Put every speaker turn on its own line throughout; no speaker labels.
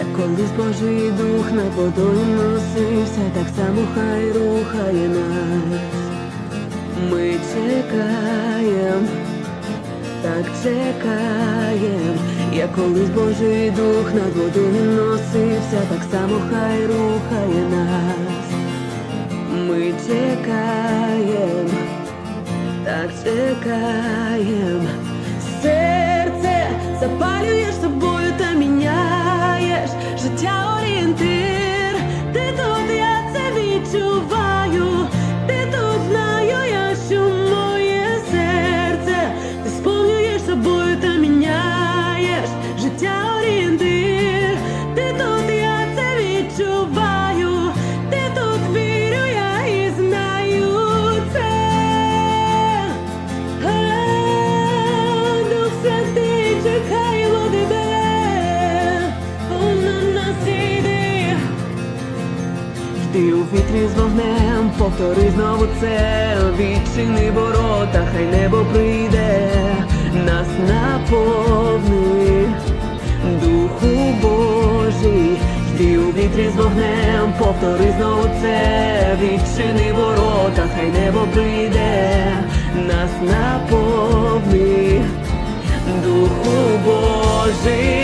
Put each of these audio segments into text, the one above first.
колись Божий дух над водою носився, так само хай рухає нас. Ми чекаєм, так чекаєм, як колись Божий дух над водою носився, так само хай рухає нас. Ми чекаєм, так чекаєм. Серце запалюєш собою Йди у вітрі з вогнем, повтори знову це, відчини ворота, хай небо прийде, нас наповни, Духу Божий, йди у вітрі з вогнем, повтори знову це, відчини ворота, хай небо прийде, нас наповни, Духу Божий,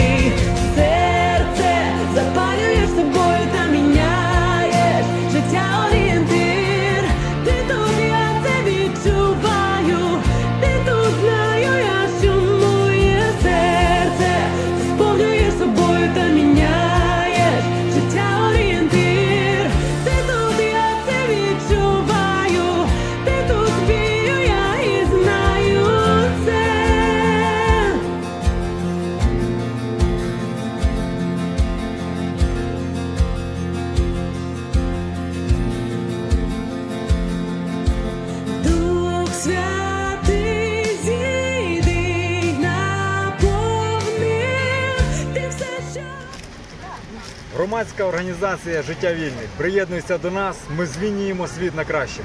Громадська організація Життя вільних. Приєднуйся до нас, ми змінюємо світ на краще.